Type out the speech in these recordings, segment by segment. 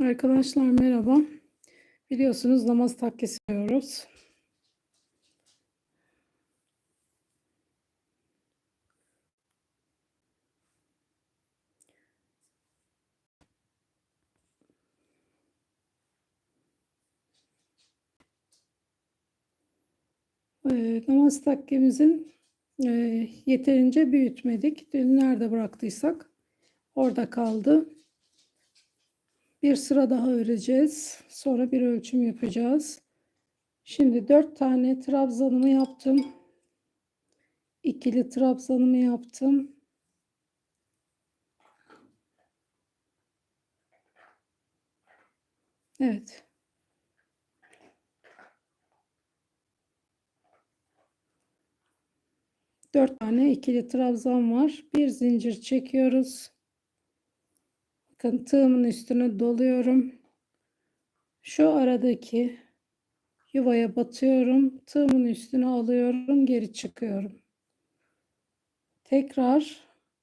Arkadaşlar merhaba. Biliyorsunuz namaz takkesi yapıyoruz. Ee, namaz takkemizin e, yeterince büyütmedik. Dün nerede bıraktıysak orada kaldı. Bir sıra daha öreceğiz. Sonra bir ölçüm yapacağız. Şimdi dört tane trabzanımı yaptım. İkili trabzanımı yaptım. Evet. Dört tane ikili trabzan var. Bir zincir çekiyoruz. Bakın tığımın üstüne doluyorum. Şu aradaki yuvaya batıyorum. Tığımın üstüne alıyorum. Geri çıkıyorum. Tekrar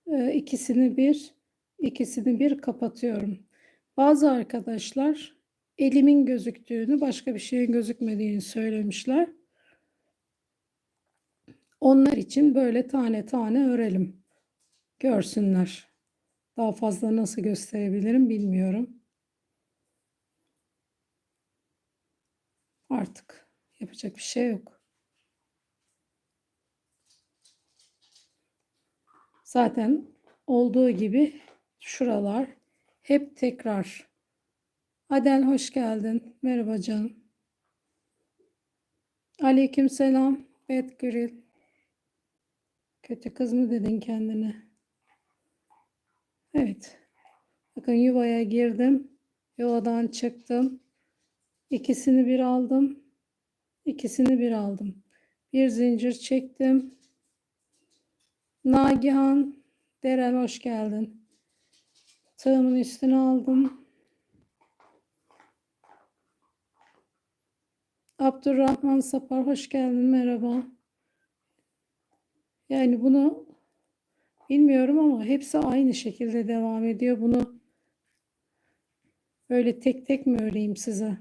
e, ikisini bir ikisini bir kapatıyorum. Bazı arkadaşlar elimin gözüktüğünü başka bir şeyin gözükmediğini söylemişler. Onlar için böyle tane tane örelim. Görsünler. Daha fazla nasıl gösterebilirim bilmiyorum. Artık yapacak bir şey yok. Zaten olduğu gibi şuralar hep tekrar. Adel hoş geldin. Merhaba canım. Aleyküm selam. Betgüril. Kötü kız mı dedin kendine? Evet. Bakın yuvaya girdim. Yuvadan çıktım. İkisini bir aldım. İkisini bir aldım. Bir zincir çektim. Nagihan Deren hoş geldin. Tığımın üstüne aldım. Abdurrahman Sapar hoş geldin. Merhaba. Yani bunu bilmiyorum ama hepsi aynı şekilde devam ediyor. Bunu böyle tek tek mi öreyim size?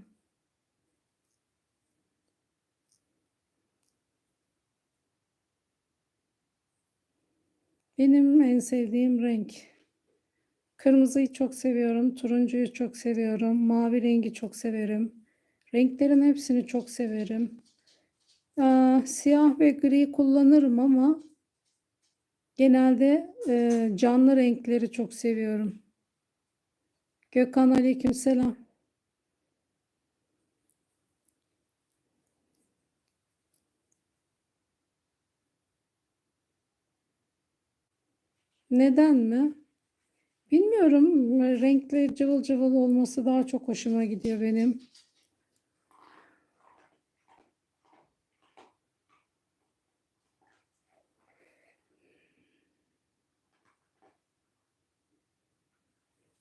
Benim en sevdiğim renk. Kırmızıyı çok seviyorum. Turuncuyu çok seviyorum. Mavi rengi çok severim. Renklerin hepsini çok severim. Aa, siyah ve gri kullanırım ama genelde e, canlı renkleri çok seviyorum. Gökhan aleykümselam. Neden mi? Bilmiyorum. Renkli cıvıl cıvıl olması daha çok hoşuma gidiyor benim.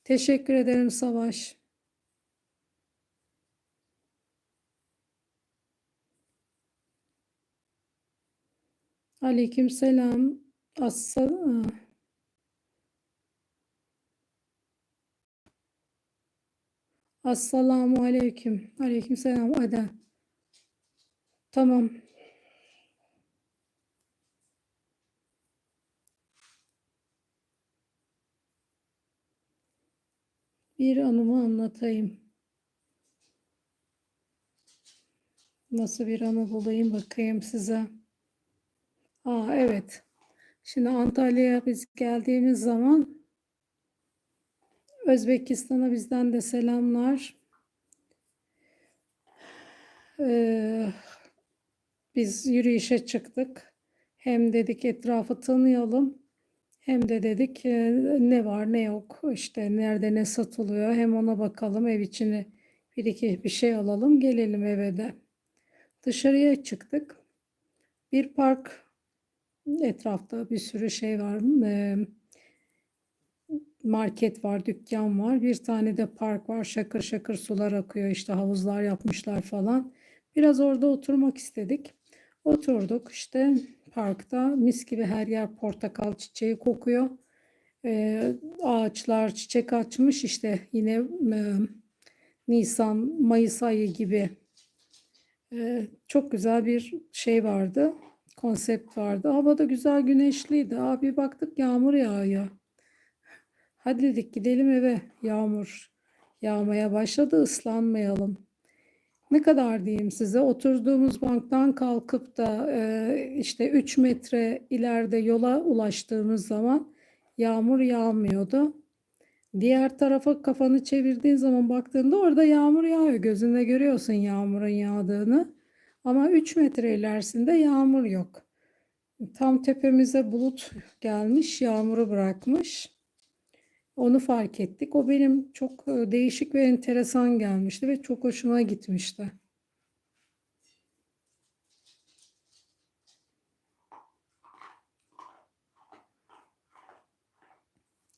Teşekkür ederim Savaş. Aleyküm selam. Assalamu Assalamu aleyküm. Aleyküm selam Adem. Tamam. Bir anımı anlatayım. Nasıl bir anı bulayım bakayım size. Aa evet. Şimdi Antalya'ya biz geldiğimiz zaman Özbekistan'a bizden de selamlar. Ee, biz yürüyüşe çıktık. Hem dedik etrafı tanıyalım. Hem de dedik ne var ne yok işte nerede ne satılıyor hem ona bakalım ev içine bir iki bir şey alalım gelelim eve de. Dışarıya çıktık. Bir park etrafta bir sürü şey var. Market var, dükkan var. Bir tane de park var. Şakır şakır sular akıyor. işte havuzlar yapmışlar falan. Biraz orada oturmak istedik. Oturduk işte parkta mis gibi her yer portakal çiçeği kokuyor. Ee, ağaçlar çiçek açmış işte yine e, Nisan, Mayıs ayı gibi e, çok güzel bir şey vardı. Konsept vardı. Hava da güzel güneşliydi. Abi baktık yağmur yağıyor. Hadi dedik gidelim eve. Yağmur yağmaya başladı. ıslanmayalım. Ne kadar diyeyim size? Oturduğumuz banktan kalkıp da e, işte 3 metre ileride yola ulaştığımız zaman yağmur yağmıyordu. Diğer tarafa kafanı çevirdiğin zaman baktığında orada yağmur yağıyor. Gözünde görüyorsun yağmurun yağdığını. Ama 3 metre ilerisinde yağmur yok. Tam tepemize bulut gelmiş, yağmuru bırakmış. Onu fark ettik. O benim çok e, değişik ve enteresan gelmişti ve çok hoşuma gitmişti.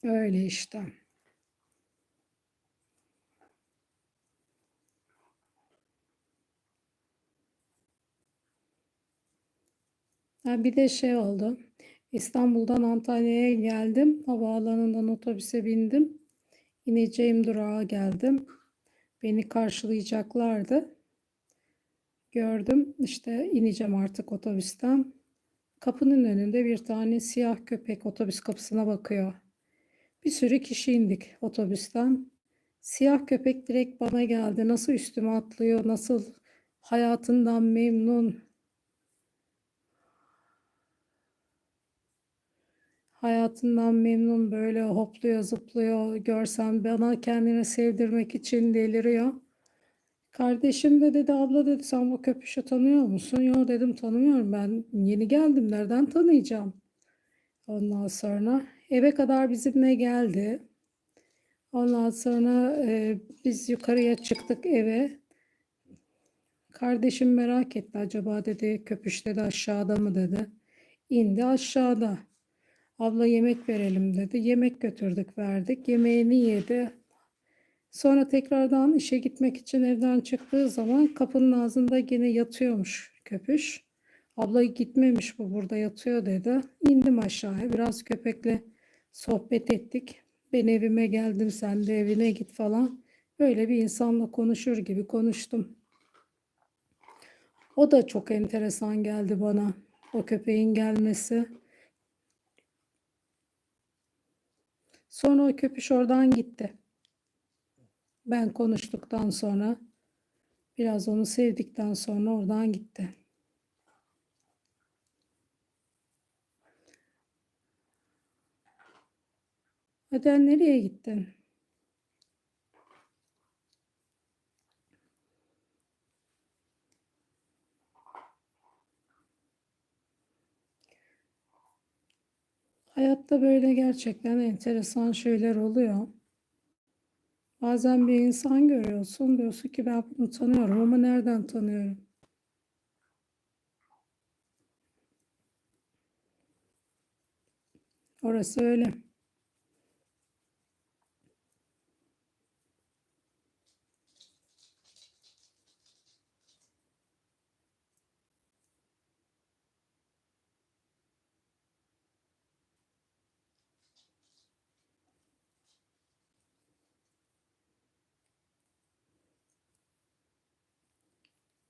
Öyle işte. Ha, bir de şey oldu. İstanbul'dan Antalya'ya geldim. Havaalanından otobüse bindim. İneceğim durağa geldim. Beni karşılayacaklardı. Gördüm. İşte ineceğim artık otobüsten. Kapının önünde bir tane siyah köpek otobüs kapısına bakıyor. Bir sürü kişi indik otobüsten. Siyah köpek direkt bana geldi. Nasıl üstüme atlıyor, nasıl hayatından memnun, hayatından memnun böyle hopluyor zıplıyor görsem bana kendini sevdirmek için deliriyor. Kardeşim de dedi abla dedi sen bu köpüşü tanıyor musun? Yok dedim tanımıyorum ben yeni geldim nereden tanıyacağım? Ondan sonra eve kadar bizimle geldi. Ondan sonra e, biz yukarıya çıktık eve. Kardeşim merak etti acaba dedi köpüş dedi aşağıda mı dedi. İndi aşağıda. Abla yemek verelim dedi. Yemek götürdük verdik. Yemeğini yedi. Sonra tekrardan işe gitmek için evden çıktığı zaman kapının ağzında yine yatıyormuş köpüş. Abla gitmemiş bu burada yatıyor dedi. İndim aşağıya biraz köpekle sohbet ettik. Ben evime geldim sen de evine git falan. Böyle bir insanla konuşur gibi konuştum. O da çok enteresan geldi bana. O köpeğin gelmesi. Sonra o köpüş oradan gitti. Ben konuştuktan sonra biraz onu sevdikten sonra oradan gitti. Adel nereye gittin? Hayatta böyle gerçekten enteresan şeyler oluyor. Bazen bir insan görüyorsun, diyorsun ki ben bunu tanıyorum ama nereden tanıyorum? Orası öyle.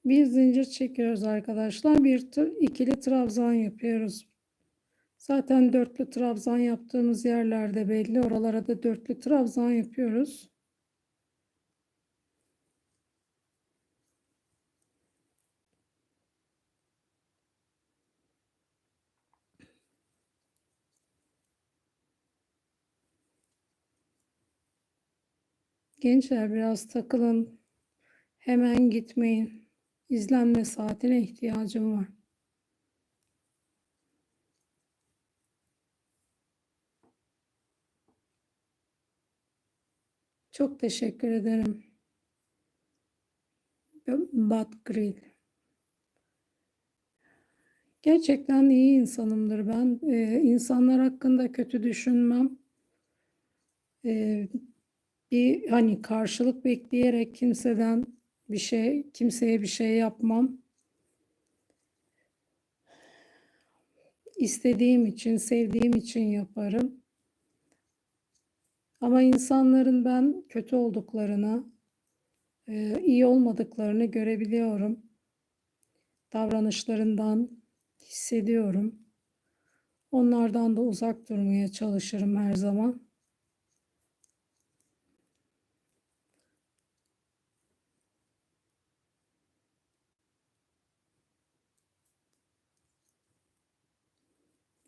Bir zincir çekiyoruz arkadaşlar. Bir ikili trabzan yapıyoruz. Zaten dörtlü trabzan yaptığımız yerlerde belli. Oralara da dörtlü trabzan yapıyoruz. Gençler biraz takılın. Hemen gitmeyin. İzlenme saatine ihtiyacım var. Çok teşekkür ederim. Bat Grill. Gerçekten iyi insanımdır ben. Ee, insanlar hakkında kötü düşünmem. Ee, bir hani karşılık bekleyerek kimseden bir şey, kimseye bir şey yapmam. İstediğim için, sevdiğim için yaparım. Ama insanların ben kötü olduklarına, e, iyi olmadıklarını görebiliyorum. Davranışlarından hissediyorum. Onlardan da uzak durmaya çalışırım her zaman.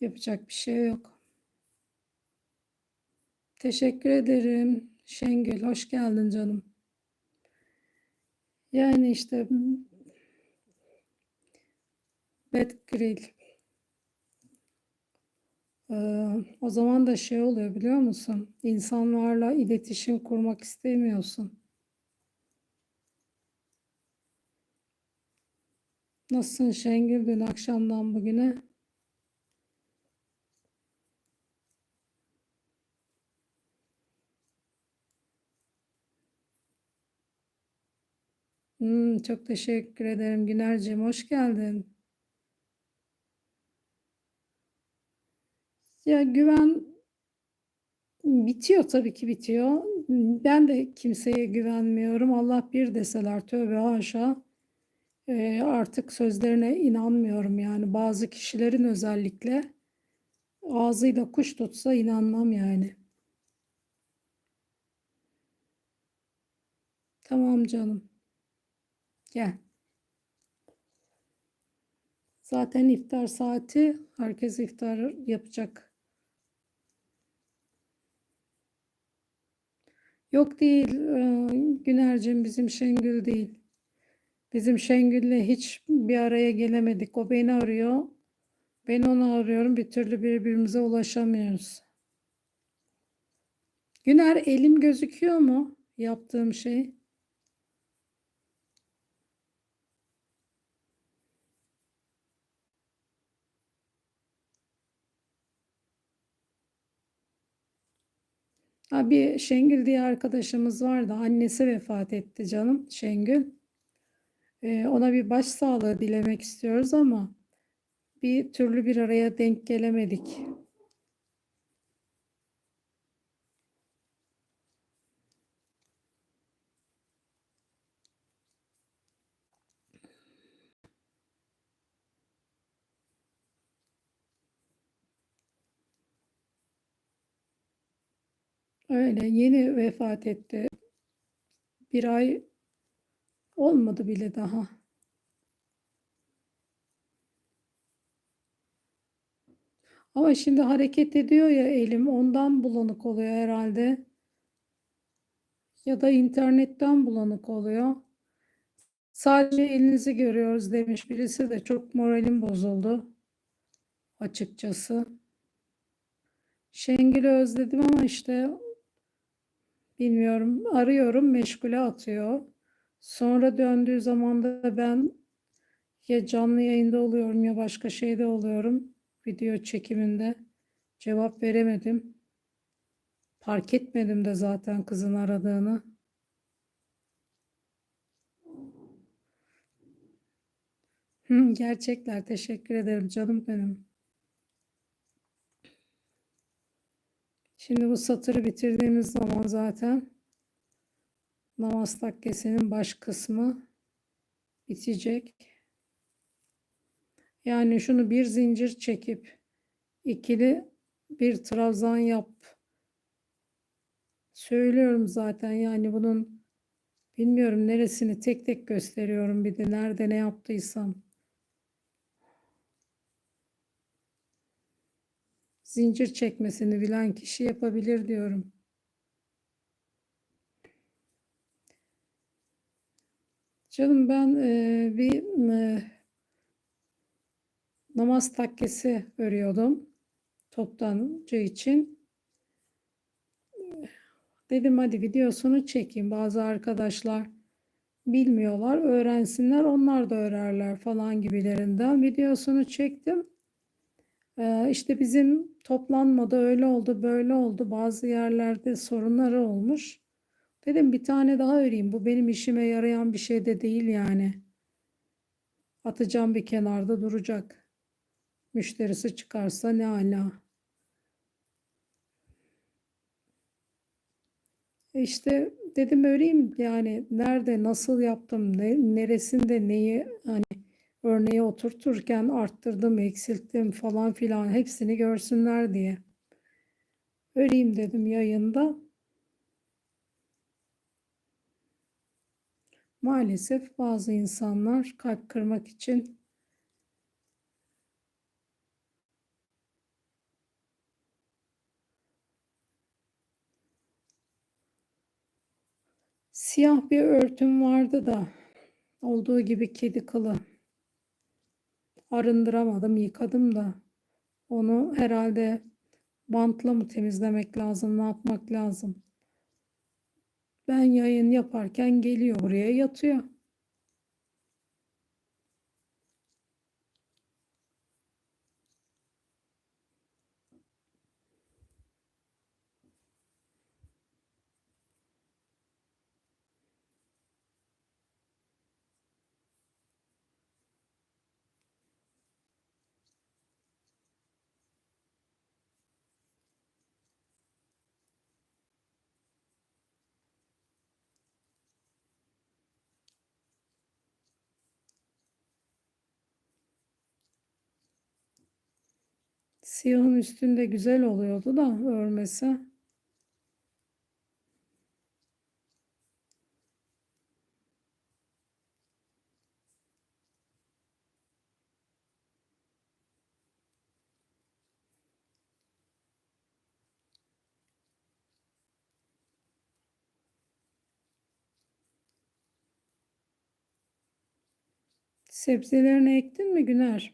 Yapacak bir şey yok. Teşekkür ederim. Şengül, hoş geldin canım. Yani işte Betgrill. Ee, o zaman da şey oluyor biliyor musun? İnsanlarla iletişim kurmak istemiyorsun. Nasılsın Şengül dün akşamdan bugüne? Hmm, çok teşekkür ederim Günerciğim. Hoş geldin. Ya güven bitiyor tabii ki bitiyor. Ben de kimseye güvenmiyorum. Allah bir deseler tövbe haşa. Ee, artık sözlerine inanmıyorum yani. Bazı kişilerin özellikle ağzıyla kuş tutsa inanmam yani. Tamam canım. Gel. Zaten iftar saati herkes iftar yapacak. Yok değil e, Güner'cim bizim Şengül değil. Bizim Şengül'le hiç bir araya gelemedik. O beni arıyor. Ben onu arıyorum. Bir türlü birbirimize ulaşamıyoruz. Güner elim gözüküyor mu? Yaptığım şey. Ha, bir Şengül diye arkadaşımız vardı. Annesi vefat etti canım Şengül. Ee, ona bir başsağlığı dilemek istiyoruz ama bir türlü bir araya denk gelemedik. Öyle yeni vefat etti. Bir ay olmadı bile daha. Ama şimdi hareket ediyor ya elim ondan bulanık oluyor herhalde. Ya da internetten bulanık oluyor. Sadece elinizi görüyoruz demiş birisi de çok moralim bozuldu açıkçası. Şengül'ü özledim ama işte bilmiyorum arıyorum meşgule atıyor. Sonra döndüğü zaman da ben ya canlı yayında oluyorum ya başka şeyde oluyorum. Video çekiminde cevap veremedim. Fark etmedim de zaten kızın aradığını. Gerçekler teşekkür ederim canım benim. Şimdi bu satırı bitirdiğimiz zaman zaten namaz takkesinin baş kısmı bitecek. Yani şunu bir zincir çekip ikili bir trabzan yap. Söylüyorum zaten yani bunun bilmiyorum neresini tek tek gösteriyorum bir de nerede ne yaptıysam. Zincir çekmesini bilen kişi yapabilir diyorum. Canım ben e, bir e, namaz takkesi örüyordum toptancı için. Dedim hadi videosunu çekeyim. Bazı arkadaşlar bilmiyorlar, öğrensinler, onlar da örerler falan gibilerinden. Videosunu çektim. Ee, işte bizim toplanmada öyle oldu, böyle oldu. Bazı yerlerde sorunları olmuş. Dedim bir tane daha öreyim. Bu benim işime yarayan bir şey de değil yani. Atacağım bir kenarda duracak. Müşterisi çıkarsa ne ala. E İşte dedim öreyim yani nerede nasıl yaptım ne, neresinde neyi hani örneğe oturturken arttırdım eksilttim falan filan hepsini görsünler diye. Öreyim dedim yayında. Maalesef bazı insanlar kalp kırmak için siyah bir örtüm vardı da olduğu gibi kedi kılı arındıramadım, yıkadım da onu herhalde bantla mı temizlemek lazım, ne yapmak lazım? Ben yayın yaparken geliyor buraya yatıyor. Siyahın üstünde güzel oluyordu da örmesi. Sebzelerini ektin mi Güner?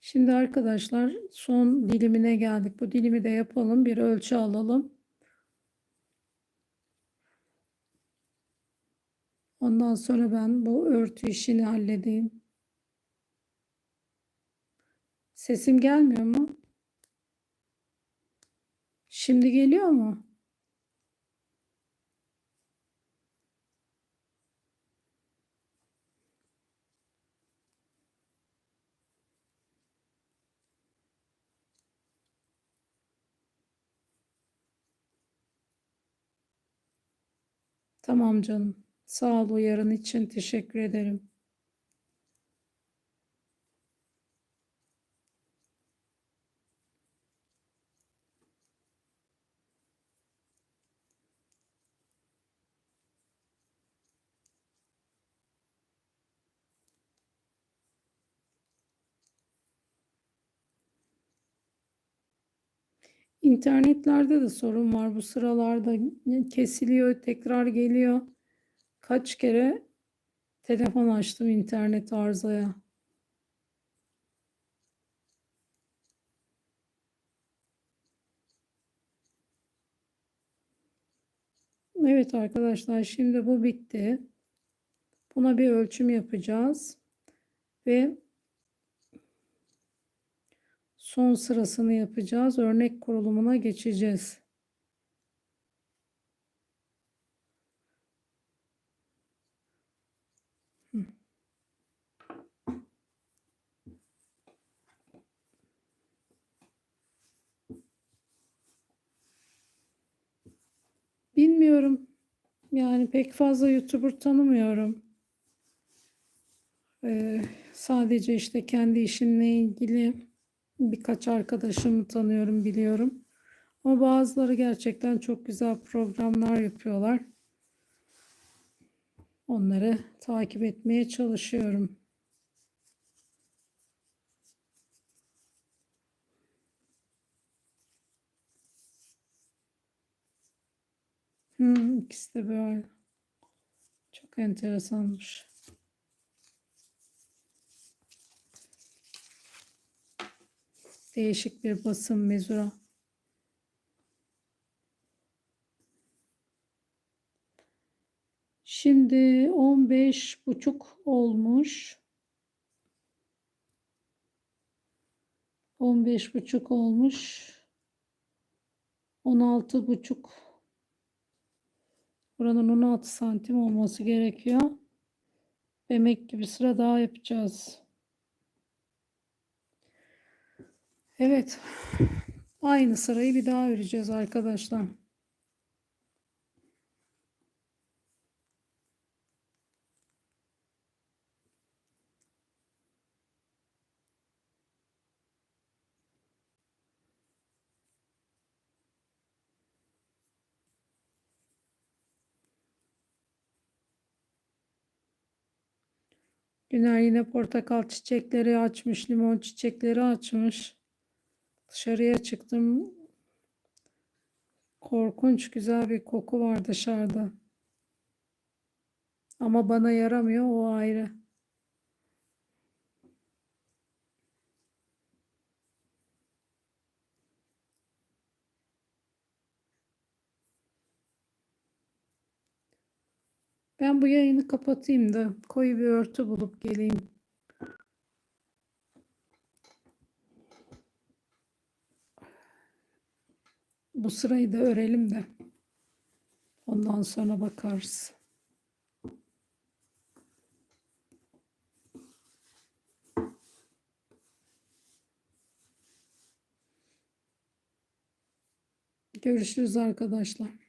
Şimdi arkadaşlar son dilimine geldik. Bu dilimi de yapalım. Bir ölçü alalım. Ondan sonra ben bu örtü işini halledeyim. Sesim gelmiyor mu? Şimdi geliyor mu? Tamam canım. Sağ ol uyarın için teşekkür ederim. İnternetlerde de sorun var bu sıralarda kesiliyor tekrar geliyor. Kaç kere telefon açtım internet arızaya. Evet arkadaşlar şimdi bu bitti. Buna bir ölçüm yapacağız. Ve son sırasını yapacağız. Örnek kurulumuna geçeceğiz. Bilmiyorum. Yani pek fazla YouTuber tanımıyorum. Ee, sadece işte kendi işimle ilgili Birkaç arkadaşımı tanıyorum, biliyorum. Ama bazıları gerçekten çok güzel programlar yapıyorlar. Onları takip etmeye çalışıyorum. Hmm, ikisi de böyle. Çok enteresanmış. Değişik bir basım mezura. Şimdi 15 buçuk olmuş. 15 buçuk olmuş. 16 buçuk. Buranın 16 santim olması gerekiyor. Demek ki bir sıra daha yapacağız. Evet. Aynı sırayı bir daha öreceğiz arkadaşlar. Güner yine portakal çiçekleri açmış, limon çiçekleri açmış. Dışarıya çıktım. Korkunç güzel bir koku var dışarıda. Ama bana yaramıyor o ayrı. Ben bu yayını kapatayım da koyu bir örtü bulup geleyim. Bu sırayı da örelim de ondan sonra bakarız. Görüşürüz arkadaşlar.